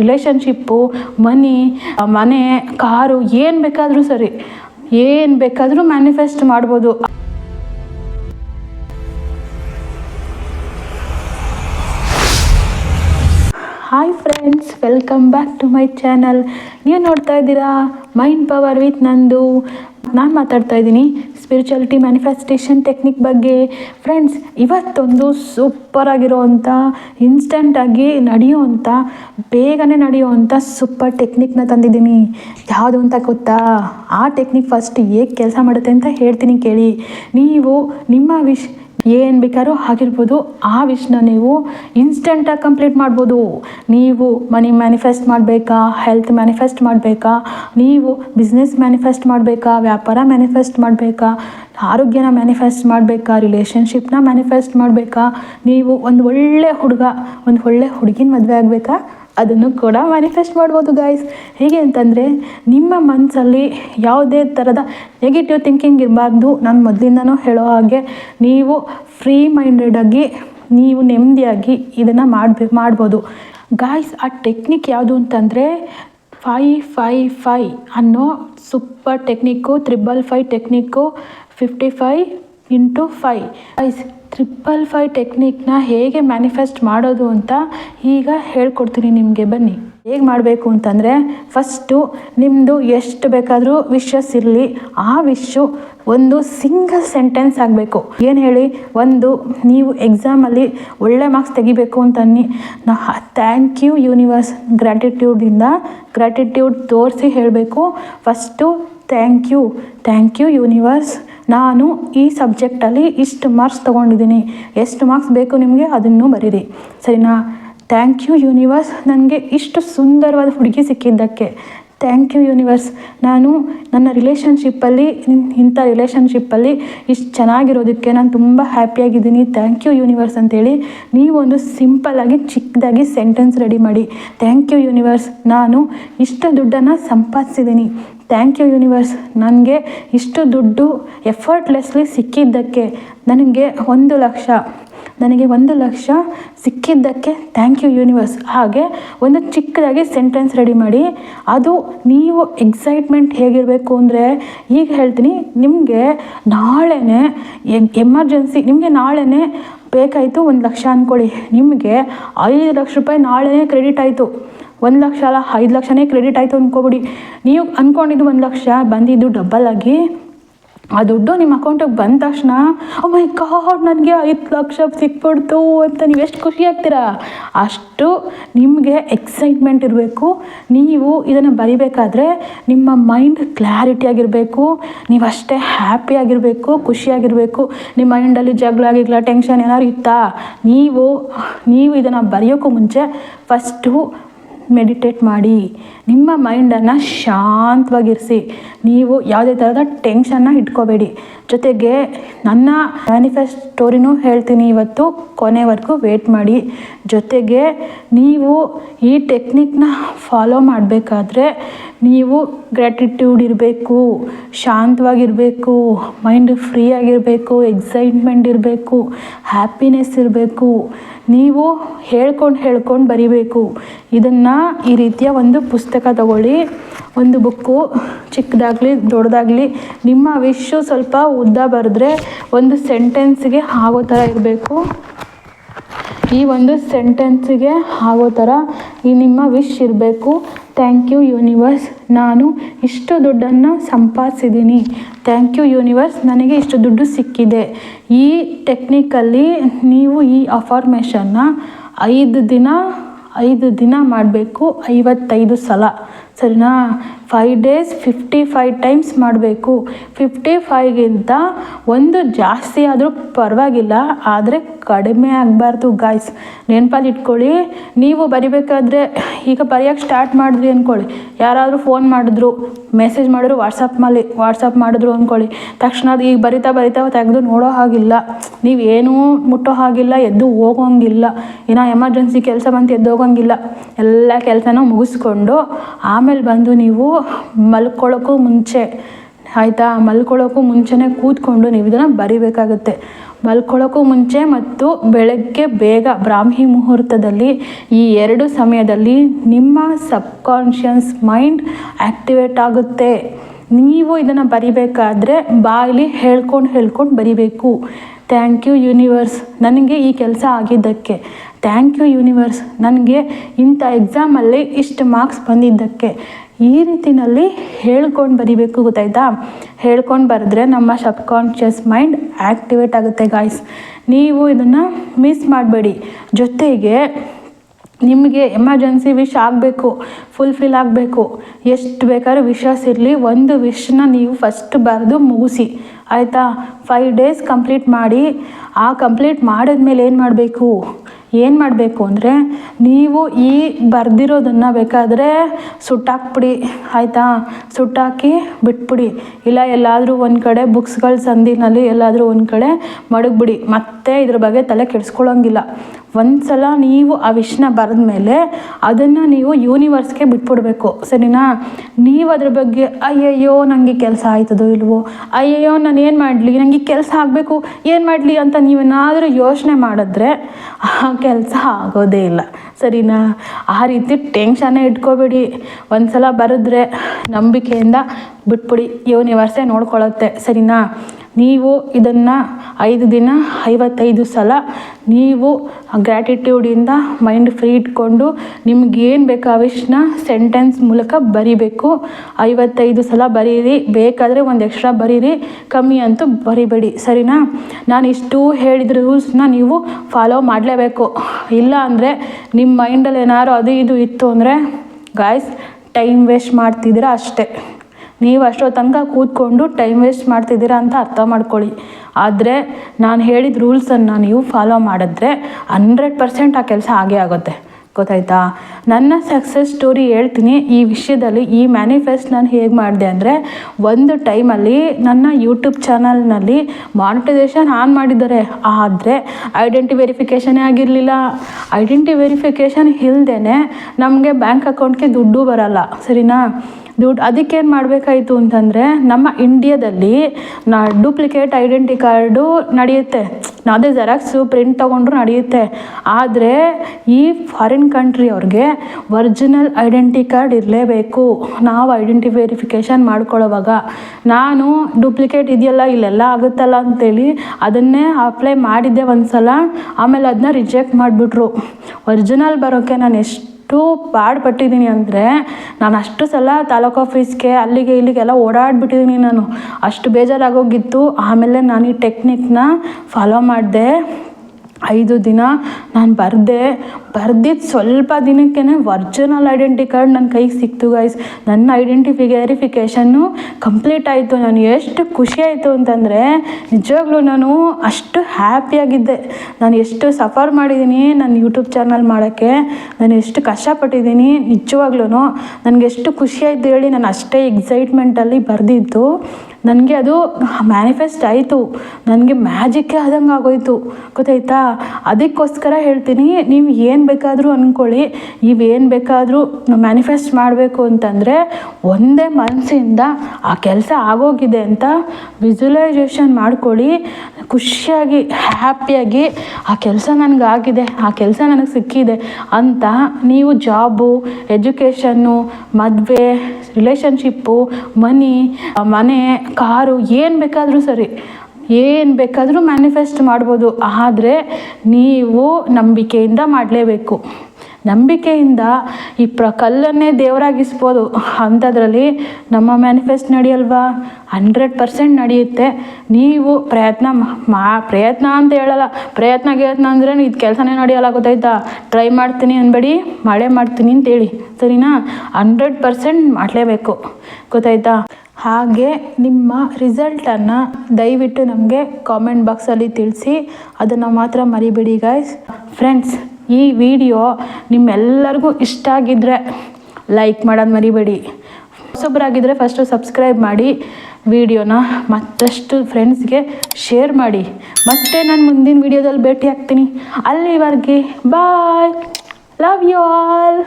Relationship, money ಮನೆ, car, ಏನು ಬೇಕಾದರೂ ಸರಿ. ಏನು ಬೇಕಾದರೂ ಮ್ಯಾನಿಫೆಸ್ಟ್ ಮಾಡ್ಬೋದು. Hi friends welcome back to my channel ನೀವು ನೋಡ್ತಾ ಇದ್ದೀರಾ ಮೈಂಡ್ ಪವರ್ ವಿತ್ ನಂದು. ನಾನು ಮಾತಾಡ್ತಾ ಇದ್ದೀನಿ. ಸ್ಪಿರಿಚುಯಾಲಿಟಿ ಮ್ಯಾನಿಫೆಸ್ಟೇಷನ್ ಟೆಕ್ನಿಕ್ ಬಗ್ಗೆ. ಫ್ರೆಂಡ್ಸ್ ಇವತ್ತೊಂದು ಸೂಪರ್ ಆಗಿರೋವಂಥ ಇನ್ಸ್ಟೆಂಟಾಗಿ ನಡೆಯುವಂಥ, ಬೇಗನೆ ನಡೆಯುವಂಥ ಸೂಪರ್ ಟೆಕ್ನಿಕ್ನ ತಂದಿದ್ದೀನಿ. ಯಾವುದು ಅಂತ ಗೊತ್ತಾ? ಆ ಟೆಕ್ನಿಕ್ ಫಸ್ಟ್ ಹೇಗೆ ಕೆಲಸ ಮಾಡುತ್ತೆ ಅಂತ ಹೇಳ್ತೀನಿ ಕೇಳಿ. ನೀವು ನಿಮ್ಮ ವಿಶ್ ಏನು ಬೇಕಾದ್ರೂ ಆಗಿರ್ಬೋದು, ಆ ವಿಶ್ನ ನೀವು ಇನ್ಸ್ಟೆಂಟಾಗಿ ಕಂಪ್ಲೀಟ್ ಮಾಡ್ಬೋದು. ನೀವು ಮನಿ ಮ್ಯಾನಿಫೆಸ್ಟ್ ಮಾಡಬೇಕಾ ಹೆಲ್ತ್ ಮ್ಯಾನಿಫೆಸ್ಟ್ ಮಾಡಬೇಕಾ, ನೀವು ಬಿಸ್ನೆಸ್ ಮ್ಯಾನಿಫೆಸ್ಟ್ ಮಾಡಬೇಕಾ, ವ್ಯಾಪಾರ ಮ್ಯಾನಿಫೆಸ್ಟ್ ಮಾಡಬೇಕಾ, ಆರೋಗ್ಯನ ಮ್ಯಾನಿಫೆಸ್ಟ್ ಮಾಡಬೇಕಾ ರಿಲೇಷನ್ಶಿಪ್ನ ಮ್ಯಾನಿಫೆಸ್ಟ್ ಮಾಡಬೇಕಾ, ನೀವು ಒಂದು ಒಳ್ಳೆ ಹುಡುಗ, ಒಂದು ಒಳ್ಳೆ ಹುಡುಗಿನ ಮದುವೆ ಆಗಬೇಕಾ? ಅದನ್ನು ಕೂಡ ಮ್ಯಾನಿಫೆಸ್ಟ್ ಮಾಡ್ಬೋದು ಗಾಯ್ಸ್ ಹೇಗೆ ಅಂತಂದರೆ, ನಿಮ್ಮ ಮನಸ್ಸಲ್ಲಿ ಯಾವುದೇ ಥರದ ನೆಗೆಟಿವ್ ಥಿಂಕಿಂಗ್ ಇರಬಾರ್ದು. ನಾನು ಮೊದಲಿಂದನೂ ಹೇಳೋ ಹಾಗೆ, ನೀವು ಫ್ರೀ ಮೈಂಡೆಡಾಗಿ ನೀವು ನೆಮ್ಮದಿಯಾಗಿ ಇದನ್ನು ಮಾಡಬೇಕು ಮಾಡ್ಬೋದು. ಗಾಯ್ಸ್ ಆ ಟೆಕ್ನಿಕ್ ಯಾವುದು ಅಂತಂದರೆ ಫೈ ಫೈ ಫೈ ಅನ್ನೋ super technique triple five technique fifty five into five is triple five ಟೆಕ್ನಿಕ್ನ ಹೇಗೆ ಮ್ಯಾನಿಫೆಸ್ಟ್ ಮಾಡೋದು ಅಂತ ಈಗ ಹೇಳ್ಕೊಡ್ತೀನಿ ನಿಮಗೆ ಬನ್ನಿ. ಹೇಗೆ ಮಾಡಬೇಕು ಅಂತಂದರೆ ಫಸ್ಟು ನಿಮ್ಮದು ಎಷ್ಟು ಬೇಕಾದರೂ ವಿಶಸ್ ಇರಲಿ. ಆ ವಿಶ್ಶು ಒಂದು ಸಿಂಗಲ್ ಸೆಂಟೆನ್ಸ್ ಆಗಬೇಕು. ಏನು ಹೇಳಿ? ಒಂದು ನೀವು ಎಕ್ಸಾಮಲ್ಲಿ ಒಳ್ಳೆ ಮಾರ್ಕ್ಸ್ ತೆಗಿಬೇಕು ಅಂತನ್ನಿ ನಾ ಥ್ಯಾಂಕ್ ಯು ಯೂನಿವರ್ಸ್ ಗ್ರ್ಯಾಟಿಟ್ಯೂಡಿಂದ ಗ್ರ್ಯಾಟಿಟ್ಯೂಡ್ ತೋರಿಸಿ ಹೇಳಬೇಕು. First thank you thank you universe ನಾನು ಈ ಸಬ್ಜೆಕ್ಟಲ್ಲಿ ಇಷ್ಟು ಮಾರ್ಕ್ಸ್ ತೊಗೊಂಡಿದ್ದೀನಿ. ಎಷ್ಟು ಮಾರ್ಕ್ಸ್ ಬೇಕು ನಿಮಗೆ ಅದನ್ನು ಬರೀರಿ. ಸರಿನಾ? ಥ್ಯಾಂಕ್ ಯು ಯೂನಿವರ್ಸ್ ನನಗೆ ಇಷ್ಟು ಸುಂದರವಾದ ಹುಡುಗಿ ಸಿಕ್ಕಿದ್ದಕ್ಕೆ. ಥ್ಯಾಂಕ್ ಯು ಯೂನಿವರ್ಸ್ ನಾನು ನನ್ನ ರಿಲೇಷನ್ಶಿಪ್ಪಲ್ಲಿ ಇಂಥ ರಿಲೇಷನ್ಶಿಪ್ಪಲ್ಲಿ ಇಷ್ಟು ಚೆನ್ನಾಗಿರೋದಕ್ಕೆ ನಾನು ತುಂಬ ಹ್ಯಾಪಿಯಾಗಿದ್ದೀನಿ ಥ್ಯಾಂಕ್ ಯು ಯೂನಿವರ್ಸ್ ಅಂತೇಳಿ ನೀವೊಂದು ಸಿಂಪಲ್ಲಾಗಿ ಚಿಕ್ಕದಾಗಿ ಸೆಂಟೆನ್ಸ್ ರೆಡಿ ಮಾಡಿ. ಥ್ಯಾಂಕ್ ಯು ಯೂನಿವರ್ಸ್ ನಾನು ಇಷ್ಟು ದುಡ್ಡನ್ನು ಸಂಪಾದಿಸಿದ್ದೀನಿ. ಥ್ಯಾಂಕ್ ಯು ಯೂನಿವರ್ಸ್ ನನಗೆ ಇಷ್ಟು ದುಡ್ಡು ಎಫರ್ಟ್ಲೆಸ್ಲಿ ಸಿಕ್ಕಿದ್ದಕ್ಕೆ ನನಗೆ ಒಂದು ಲಕ್ಷ, ನನಗೆ ಒಂದು ಲಕ್ಷ ಸಿಕ್ಕಿದ್ದಕ್ಕೆ ಥ್ಯಾಂಕ್ ಯು ಯೂನಿವರ್ಸ್ ಹಾಗೆ ಒಂದು ಚಿಕ್ಕದಾಗಿ ಸೆಂಟೆನ್ಸ್ ರೆಡಿ ಮಾಡಿ, ಅದು ನೀವು ಎಕ್ಸೈಟ್ಮೆಂಟ್ ಹೇಗಿರಬೇಕು ಅಂದರೆ ಈಗ ಹೇಳ್ತೀನಿ, ನಿಮಗೆ ನಾಳೆನೇ ಎಮರ್ಜೆನ್ಸಿ ನಿಮಗೆ ನಾಳೆನೇ ಬೇಕಾಯಿತು ಒಂದು ಲಕ್ಷ ಅಂದ್ಕೊಳ್ಳಿ ನಿಮಗೆ ಐದು ಲಕ್ಷ ರೂಪಾಯಿ ನಾಳೆನೇ ಕ್ರೆಡಿಟ್ ಆಯಿತು. ಒಂದು ಲಕ್ಷ ಅಲ್ಲ, ಐದು ಲಕ್ಷನೇ ಕ್ರೆಡಿಟ್ ಆಯಿತು ಅಂದ್ಕೊಬಿಡಿ ನೀವು ಅಂದ್ಕೊಂಡಿದ್ದು ಒಂದು ಲಕ್ಷ, ಬಂದಿದ್ದು ಡಬಲ್ ಆಗಿ ಆ ದುಡ್ಡು ನಿಮ್ಮ ಅಕೌಂಟಿಗೆ ಬಂದ ತಕ್ಷಣ ಮೈ ಗಾಡ್ ನನಗೆ ಐದು ಲಕ್ಷ ಸಿಕ್ಬಿಡ್ತು ಅಂತ ನೀವು ಎಷ್ಟು ಖುಷಿ ಆಗ್ತೀರಾ? ಅಷ್ಟು ನಿಮಗೆ ಎಕ್ಸೈಟ್ಮೆಂಟ್ ಇರಬೇಕು. ನೀವು ಇದನ್ನು ಬರಿಬೇಕಾದ್ರೆ ನಿಮ್ಮ ಮೈಂಡ್ ಕ್ಲಾರಿಟಿಯಾಗಿರಬೇಕು ನೀವು ಅಷ್ಟೇ ಹ್ಯಾಪಿಯಾಗಿರಬೇಕು ಖುಷಿಯಾಗಿರಬೇಕು ನಿಮ್ಮ ಮೈಂಡಲ್ಲಿ ಜಗಳ ಗಿಗ್ಲ ಟೆನ್ಷನ್ ಏನಾದ್ರು ಇತ್ತಾ? ನೀವು ನೀವು ಇದನ್ನು ಬರೆಯೋಕ್ಕೂ ಮುಂಚೆ ಫಸ್ಟು ಮೆಡಿಟೇಟ್ ಮಾಡಿ, ನಿಮ್ಮ ಮೈಂಡನ್ನು ಶಾಂತವಾಗಿರಿಸಿ. ನೀವು ಯಾವುದೇ ಥರದ ಟೆನ್ಷನ್ನ ಇಟ್ಕೋಬೇಡಿ. ಜೊತೆಗೆ ನನ್ನ ಮ್ಯಾನಿಫೆಸ್ಟ್ ಸ್ಟೋರಿನೂ ಹೇಳ್ತೀನಿ ಇವತ್ತು, ಕೊನೆವರೆಗೂ ವೇಟ್ ಮಾಡಿ. ಜೊತೆಗೆ ನೀವು ಈ ಟೆಕ್ನಿಕ್ನ ಫಾಲೋ ಮಾಡಬೇಕಾದ್ರೆ ನೀವು ಗ್ರ್ಯಾಟಿಟ್ಯೂಡ್ ಇರಬೇಕು, ಶಾಂತವಾಗಿರಬೇಕು ಮೈಂಡ್ ಫ್ರೀ ಆಗಿರಬೇಕು ಎಕ್ಸೈಟ್ಮೆಂಟ್ ಇರಬೇಕು ಹ್ಯಾಪಿನೆಸ್ ಇರಬೇಕು. ನೀವು ಹೇಳ್ಕೊಂಡು ಹೇಳ್ಕೊಂಡು ಬರಿಬೇಕು. ಇದನ್ನು ಈ ರೀತಿಯ ಒಂದು ಪುಸ್ತಕ ತಗೊಳ್ಳಿ. ಒಂದು ಬುಕ್ಕು ಚಿಕ್ಕದಾಗಲಿ, ದೊಡ್ಡದಾಗಲಿ, ನಿಮ್ಮ ವಿಶ್ಶು ಸ್ವಲ್ಪ ಉದ್ದ ಬರೆದ್ರೆ ಒಂದು ಸೆಂಟೆನ್ಸ್ಗೆ ಆಗೋ ಥರ ಇರಬೇಕು. ಈ ಒಂದು ಸೆಂಟೆನ್ಸಿಗೆ ಆಗೋ ಥರ ಈ ನಿಮ್ಮ ವಿಶ್ ಇರಬೇಕು. Thank you universe. ನಾನು ಇಷ್ಟು ದುಡ್ಡನ್ನು ಸಂಪಾದಿಸಿದ್ದೀನಿ ಥ್ಯಾಂಕ್ ಯು ಯೂನಿವರ್ಸ್. ನನಗೆ ಇಷ್ಟು ದುಡ್ಡು ಸಿಕ್ಕಿದೆ. ಈ ಟೆಕ್ನಿಕಲ್ಲಿ ನೀವು ಈ ಅಫಾರ್ಮೇಷನ್ನ ಐದು ದಿನ ಐದು ದಿನ ಮಾಡಬೇಕು ಐವತ್ತೈದು ಸಲ. ಸರಿನಾ? Five days fifty five times ಮಾಡಬೇಕು. ಫಿಫ್ಟಿ ಫೈವ್ಗಿಂತ ಒಂದು ಜಾಸ್ತಿ ಆದರೂ ಪರವಾಗಿಲ್ಲ, ಆದರೆ ಕಡಿಮೆ ಆಗಬಾರ್ದು ಗಾಯ್ಸ್ ನೆನಪಲ್ಲಿ ಇಟ್ಕೊಳ್ಳಿ. ನೀವು ಬರಿಬೇಕಾದ್ರೆ, ಈಗ ಬರೆಯೋಕ್ಕೆ ಸ್ಟಾರ್ಟ್ ಮಾಡಿದ್ರಿ ಅಂದ್ಕೊಳ್ಳಿ ಯಾರಾದರೂ ಫೋನ್ ಮಾಡಿದ್ರು ಮೆಸೇಜ್ ಮಾಡಿದ್ರು ವಾಟ್ಸಪ್ನಲ್ಲಿ ವಾಟ್ಸಪ್ ಮಾಡಿದ್ರು ಅಂದ್ಕೊಳ್ಳಿ ತಕ್ಷಣ ಅದು ಈಗ ಬರಿತಾ ಬರಿತಾ ತೆಗೆದು ನೋಡೋ ಹಾಗಿಲ್ಲ. ನೀವೇನೂ ಮುಟ್ಟೋ ಹಾಗಿಲ್ಲ, ಎದ್ದು ಹೋಗೋಂಗಿಲ್ಲ. ಏನೋ ಎಮರ್ಜೆನ್ಸಿ ಕೆಲಸ ಬಂತು, ಎದ್ದು ಹೋಗೋಂಗಿಲ್ಲ. ಎಲ್ಲ ಕೆಲಸನೂ ಮುಗಿಸ್ಕೊಂಡು, ಆಮೇಲೆ ಬಂದು ನೀವು ಮಲ್ಕೊಳ್ಳೋಕ್ಕೂ ಮುಂಚೆ, ಆಯಿತಾ? ಮಲ್ಕೊಳ್ಳೋಕ್ಕೂ ಮುಂಚೆನೇ ಕೂತ್ಕೊಂಡು ನೀವು ಇದನ್ನು ಬರಿಬೇಕಾಗುತ್ತೆ. ಮಲ್ಕೊಳ್ಳೋಕ್ಕೂ ಮುಂಚೆ ಮತ್ತು ಬೆಳಗ್ಗೆ ಬೇಗ ಬ್ರಾಹ್ಮಿ ಮುಹೂರ್ತದಲ್ಲಿ ಈ ಎರಡು ಸಮಯದಲ್ಲಿ ನಿಮ್ಮ ಸಬ್ಕಾನ್ಷಿಯಸ್ ಮೈಂಡ್ ಆ್ಯಕ್ಟಿವೇಟ್ ಆಗುತ್ತೆ. ನೀವು ಇದನ್ನು ಬರಿಬೇಕಾದ್ರೆ ಬಾಯಲ್ಲಿ ಹೇಳ್ಕೊಂಡು ಹೇಳ್ಕೊಂಡು ಬರಿಬೇಕು. Thank you universe. ನನಗೆ ಈ ಕೆಲಸ ಆಗಿದ್ದಕ್ಕೆ. Thank you universe. ನನಗೆ ಇಂಥ ಎಕ್ಸಾಮಲ್ಲಿ ಇಷ್ಟು ಮಾರ್ಕ್ಸ್ ಬಂದಿದ್ದಕ್ಕೆ. ಈ ರೀತಿಯಲ್ಲಿ ಹೇಳ್ಕೊಂಡು ಬರಿಬೇಕು ಗೊತ್ತಾಯ್ತಾ? ಹೇಳ್ಕೊಂಡು ಬರೆದ್ರೆ ನಮ್ಮ ಸಬ್ಕಾನ್ಷಿಯಸ್ ಮೈಂಡ್ ಆ್ಯಕ್ಟಿವೇಟ್ ಆಗುತ್ತೆ ಗಾಯ್ಸ್ ನೀವು ಇದನ್ನು ಮಿಸ್ ಮಾಡಬೇಡಿ. ಜೊತೆಗೆ ನಿಮಗೆ ಎಮರ್ಜೆನ್ಸಿ ವಿಶ್ ಆಗಬೇಕು ಫುಲ್ಫಿಲ್ ಆಗಬೇಕು. ಎಷ್ಟು ಬೇಕಾದ್ರೂ ವಿಶಸ್ ಇರಲಿ, ಒಂದು ವಿಶ್ನ ನೀವು ಫಸ್ಟ್ ಬರೆದು ಮುಗಿಸಿ. ಆಯಿತಾ? ಫೈವ್ ಡೇಸ್ ಕಂಪ್ಲೀಟ್ ಮಾಡಿ. ಆ ಕಂಪ್ಲೀಟ್ ಮಾಡಿದ್ಮೇಲೆ ಏನು ಮಾಡಬೇಕು? ಏನು ಮಾಡಬೇಕು ಅಂದರೆ ನೀವು ಈ ಬರೆದಿರೋದನ್ನು ಬೇಕಾದರೆ ಸುಟ್ಟಾಕ್ಬಿಡಿ, ಆಯಿತಾ? ಸುಟ್ಟಾಕಿ ಬಿಟ್ಬಿಡಿ. ಇಲ್ಲ, ಎಲ್ಲಾದರೂ ಒಂದು ಕಡೆ ಬುಕ್ಸ್ಗಳ ಸಂದಿನಲ್ಲಿ ಎಲ್ಲಾದರೂ ಒಂದು ಕಡೆ ಮಡಗಿಬಿಡಿ. ಮತ್ತೆ ಇದ್ರ ಬಗ್ಗೆ ತಲೆ ಕೆಡಿಸ್ಕೊಳ್ಳೋಂಗಿಲ್ಲ ಒಂದು ಸಲ ನೀವು ಆ ವಿಷ್ನ ಬರೆದ ಮೇಲೆ ಅದನ್ನು ನೀವು ಯೂನಿವರ್ಸ್ಗೆ ಬಿಟ್ಬಿಡ್ಬೇಕು, ಸರಿನಾ? ನೀವು ಅದ್ರ ಬಗ್ಗೆ, ಅಯ್ಯಯ್ಯೋ ನನಗೆ ಕೆಲಸ ಆಯ್ತದೋ ಇಲ್ವೋ? ಅಯ್ಯಯ್ಯೋ ನಾನು ಏನು ಮಾಡಲಿ? ನನಗೆ ಕೆಲಸ ಆಗಬೇಕು, ಏನು ಮಾಡಲಿ? ಅಂತ ನೀವೇನಾದರೂ ಯೋಚನೆ ಮಾಡಿದ್ರೆ ಆ ಕೆಲಸ ಆಗೋದೇ ಇಲ್ಲ, ಸರಿನಾ? ಆ ರೀತಿ ಟೆನ್ಷನ್ನೇ ಇಟ್ಕೋಬೇಡಿ. ಒಂದು ಸಲ ಬರೆದ್ರೆ ನಂಬಿಕೆಯಿಂದ ಬಿಟ್ಬಿಡಿ ಯೂನಿವರ್ಸೇ ನೋಡ್ಕೊಳ್ಳುತ್ತೆ ಸರಿನಾ? ನೀವು ಇದನ್ನು ಐದು ದಿನ, ಐವತ್ತೈದು ಸಲ ನೀವು ಗ್ರ್ಯಾಟಿಟ್ಯೂಡಿಂದ ಮೈಂಡ್ ಫ್ರೀ ಇಟ್ಕೊಂಡು ನಿಮ್ಗೇನು ಬೇಕು ಆ ವಿಷ್ನ ಸೆಂಟೆನ್ಸ್ ಮೂಲಕ ಬರಿಬೇಕು. ಐವತ್ತೈದು ಸಲ ಬರೀರಿ, ಬೇಕಾದರೆ ಒಂದು ಎಕ್ಸ್ಟ್ರಾ ಬರೀರಿ, ಕಮ್ಮಿ ಅಂತೂ ಬರಿಬೇಡಿ, ಸರಿನಾ? ನಾನು ಇಷ್ಟು ಹೇಳಿದ ರೂಲ್ಸ್ನ ನೀವು ಫಾಲೋ ಮಾಡಲೇಬೇಕು. ಇಲ್ಲ ಅಂದರೆ ನಿಮ್ಮ ಮೈಂಡಲ್ಲಿ ಏನಾದ್ರು ಅದು ಇದು ಇತ್ತು ಅಂದರೆ ಗಾಯ್ಸ್ ಟೈಮ್ ವೇಸ್ಟ್ ಮಾಡ್ತಿದ್ದೀರಾ ಅಷ್ಟೇ. ನೀವು ಅಷ್ಟೋ ತನಕ ಕೂತ್ಕೊಂಡು ಟೈಮ್ ವೇಸ್ಟ್ ಮಾಡ್ತಿದ್ದೀರಾ ಅಂತ ಅರ್ಥ ಮಾಡ್ಕೊಳ್ಳಿ. ಆದರೆ ನಾನು ಹೇಳಿದ ರೂಲ್ಸನ್ನು ನೀವು ಫಾಲೋ ಮಾಡಿದ್ರೆ ಹಂಡ್ರೆಡ್ ಪರ್ಸೆಂಟ್ ಆ ಕೆಲಸ ಆಗೇ ಆಗುತ್ತೆ. ಗೊತ್ತಾಯ್ತಾ? ನನ್ನ ಸಕ್ಸಸ್ ಸ್ಟೋರಿ ಹೇಳ್ತೀನಿ. ಈ ವಿಷಯದಲ್ಲಿ, ಈ ಮ್ಯಾನಿಫೆಸ್ಟ್ ನಾನು ಹೇಗೆ ಮಾಡಿದೆ ಅಂದರೆ, ಒಂದು ಟೈಮಲ್ಲಿ ನನ್ನ ಯೂಟ್ಯೂಬ್ ಚಾನಲ್ನಲ್ಲಿ ಮಾನಿಟೈಸೇಷನ್ ಆನ್ ಮಾಡಿದ್ದಾರೆ. ಆದರೆ ಐಡೆಂಟಿ ವೆರಿಫಿಕೇಷನೇ ಆಗಿರಲಿಲ್ಲ. ಐಡೆಂಟಿ ವೆರಿಫಿಕೇಷನ್ ಇಲ್ಲದೇ ನಮಗೆ ಬ್ಯಾಂಕ್ ಅಕೌಂಟ್ಗೆ ದುಡ್ಡು ಬರಲ್ಲ. ಸರಿನಾ? ದುಡ್ಡು ಅದಕ್ಕೇನು ಮಾಡಬೇಕಾಯಿತು ಅಂತಂದರೆ, ನಮ್ಮ ಇಂಡಿಯಾದಲ್ಲಿ ನಾ ಡೂಪ್ಲಿಕೇಟ್ ಐಡೆಂಟಿ ಕಾರ್ಡು ನಡೆಯುತ್ತೆ. ಅದೇ ಜೆರಾಕ್ಸು ಪ್ರಿಂಟ್ ತೊಗೊಂಡ್ರು ನಡೆಯುತ್ತೆ. ಆದರೆ, ಈ ಫಾರಿನ್ ಕಂಟ್ರಿ ಅವ್ರಿಗೆ ಒರಿಜಿನಲ್ ಐಡೆಂಟಿ ಕಾರ್ಡ್ ಇರಲೇಬೇಕು. ನಾವು ಐಡೆಂಟಿ ವೆರಿಫಿಕೇಷನ್ ಮಾಡ್ಕೊಳ್ಳೋವಾಗ. ನಾನು ಡೂಪ್ಲಿಕೇಟ್ ಇದೆಯಲ್ಲ, ಇಲ್ಲೆಲ್ಲ ಆಗುತ್ತಲ್ಲ ಅಂತೇಳಿ ಅದನ್ನೇ ಅಪ್ಲೈ ಮಾಡಿದ್ದೆ ಒಂದು ಸಲ ಆಮೇಲೆ ಅದನ್ನ ರಿಜೆಕ್ಟ್ ಮಾಡಿಬಿಟ್ರು. ಒರಿಜಿನಲ್ ಬರೋಕ್ಕೆ ನಾನು ಎಷ್ಟು ಎಷ್ಟು ಪಾಡುಪಟ್ಟಿದ್ದೀನಿ ಅಂದರೆ ನಾನು ಅಷ್ಟು ಸಲ ತಾಲೂಕು ಆಫೀಸ್ಗೆ ಅಲ್ಲಿಗೆ ಇಲ್ಲಿಗೆಲ್ಲ ಓಡಾಡ್ಬಿಟ್ಟಿದ್ದೀನಿ ನಾನು. ಅಷ್ಟು ಬೇಜಾರಾಗೋಗಿತ್ತು. ಆಮೇಲೆ ನಾನು ಈ ಟೆಕ್ನಿಕ್ನ ಫಾಲೋ ಮಾಡಿದೆ. ಐದು ದಿನ ನಾನು ಬರೆದೆ. ಬರ್ದಿದ್ದು ಸ್ವಲ್ಪ ದಿನಕ್ಕೇ ವರ್ಜಿನಲ್ ಐಡೆಂಟಿ ಕಾರ್ಡ್ ನನ್ನ ಕೈಗೆ ಸಿಕ್ತು ಗೈಸ್ ನನ್ನ ಐಡೆಂಟಿಫಿ ವೆರಿಫಿಕೇಷನ್ನು ಕಂಪ್ಲೀಟ್ ಆಯಿತು. ನಾನು ಎಷ್ಟು ಖುಷಿ ಆಯಿತು ಅಂತಂದರೆ, ನಿಜವಾಗ್ಲೂ ನಾನು ಅಷ್ಟು ಹ್ಯಾಪಿಯಾಗಿದ್ದೆ ನಾನು ಎಷ್ಟು ಸಫರ್ ಮಾಡಿದ್ದೀನಿ ನನ್ನ ಯೂಟ್ಯೂಬ್ ಚಾನಲ್ ಮಾಡೋಕ್ಕೆ. ನಾನು ಎಷ್ಟು ಕಷ್ಟಪಟ್ಟಿದ್ದೀನಿ ನಿಜವಾಗ್ಲೂ ನನಗೆ ಎಷ್ಟು ಖುಷಿ ಆಯಿತು ಹೇಳಿ ನಾನು ಅಷ್ಟೇ ಎಕ್ಸೈಟ್ಮೆಂಟಲ್ಲಿ ಬರೆದಿದ್ದು. ನನಗೆ ಅದು ಮ್ಯಾನಿಫೆಸ್ಟ್ ಆಯಿತು. ನನಗೆ ಮ್ಯಾಜಿಕ್ಕೇ ಆದಂಗೆ ಆಗೋಯ್ತು. ಗೊತ್ತಾಯ್ತಾ? ಅದಕ್ಕೋಸ್ಕರ ಹೇಳ್ತೀನಿ, ನೀವು ಏನು ಬೇಕಾದರೂ ಅಂದ್ಕೊಳ್ಳಿ ಇವೇನು ಬೇಕಾದರೂ ಮ್ಯಾನಿಫೆಸ್ಟ್ ಮಾಡಬೇಕು ಅಂತಂದರೆ ಒಂದೇ ಮನಸ್ಸಿಂದ ಆ ಕೆಲಸ ಆಗೋಗಿದೆ ಅಂತ ವಿಜುವಲೈಸೇಷನ್ ಮಾಡ್ಕೊಳ್ಳಿ. ಖುಷಿಯಾಗಿ ಹ್ಯಾಪಿಯಾಗಿ ಆ ಕೆಲಸ ನನಗಾಗಿದೆ, ಆ ಕೆಲಸ ನನಗೆ ಸಿಕ್ಕಿದೆ ಅಂತ ನೀವು ಜಾಬು ಎಜುಕೇಷನ್ನು ಮದುವೆ ರಿಲೇಷನ್ಶಿಪ್ಪು ಮನಿ ಮನೆ, ಕಾರು ಏನು ಬೇಕಾದರೂ ಸರಿ ಏನು ಬೇಕಾದರೂ ಮ್ಯಾನಿಫೆಸ್ಟ್ ಮಾಡ್ಬೋದು. ಆದರೆ ನೀವು ನಂಬಿಕೆಯಿಂದ ಮಾಡಲೇಬೇಕು. ನಂಬಿಕೆಯಿಂದ ಈ ಪ್ರ ಕಲ್ಲನ್ನೇ ದೇವರಾಗಿಸ್ಬೋದು. ಅಂಥದ್ರಲ್ಲಿ ನಮ್ಮ ಮ್ಯಾನಿಫೆಸ್ಟ್ ನಡೆಯಲ್ವಾ? ಹಂಡ್ರೆಡ್ ಪರ್ಸೆಂಟ್ ನಡೆಯುತ್ತೆ. ನೀವು ಪ್ರಯತ್ನ ಮಾ ಪ್ರಯತ್ನ ಅಂತ ಹೇಳಲ್ಲ. ಪ್ರಯತ್ನ, ಗಿಯತ್ನ ಅಂದರೆ ಇದು ಕೆಲಸನೇ ನಡೆಯಲ್ಲ ಗೊತ್ತಾಯ್ತಾ ಟ್ರೈ ಮಾಡ್ತೀನಿ ಅನ್ಬೇಡಿ. ಮಳೆ ಮಾಡ್ತೀನಿ ಅಂತೇಳಿ. ಸರಿನಾ? ಹಂಡ್ರೆಡ್ ಪರ್ಸೆಂಟ್ ಮಾಡಲೇಬೇಕು. ಗೊತ್ತಾಯ್ತಾ? ಹಾಗೆ ನಿಮ್ಮ ರಿಸಲ್ಟನ್ನು ದಯವಿಟ್ಟು ನಮಗೆ ಕಾಮೆಂಟ್ ಬಾಕ್ಸಲ್ಲಿ ತಿಳಿಸಿ. ಅದನ್ನು ಮಾತ್ರ ಮರಿಬೇಡಿ ಗಾಯ್ಸ್ ಫ್ರೆಂಡ್ಸ್ ಈ ವಿಡಿಯೋ ನಿಮ್ಮೆಲ್ಲರಿಗೂ ಇಷ್ಟ ಆಗಿದ್ದರೆ ಲೈಕ್ ಮಾಡೋದು ಮರಿಬೇಡಿ. ಹೊಸೊಬ್ಬರಾಗಿದ್ದರೆ ಫಸ್ಟು ಸಬ್ಸ್ಕ್ರೈಬ್ ಮಾಡಿ ವಿಡಿಯೋನ ಮತ್ತಷ್ಟು ಫ್ರೆಂಡ್ಸ್ಗೆ ಶೇರ್ ಮಾಡಿ. ಮತ್ತೆ ನಾನು ಮುಂದಿನ ವಿಡಿಯೋದಲ್ಲಿ ಭೇಟಿ ಆಗ್ತೀನಿ. ಅಲ್ಲಿವರೆಗೆ ಬಾಯ್ ಲವ್ ಯು ಆಲ್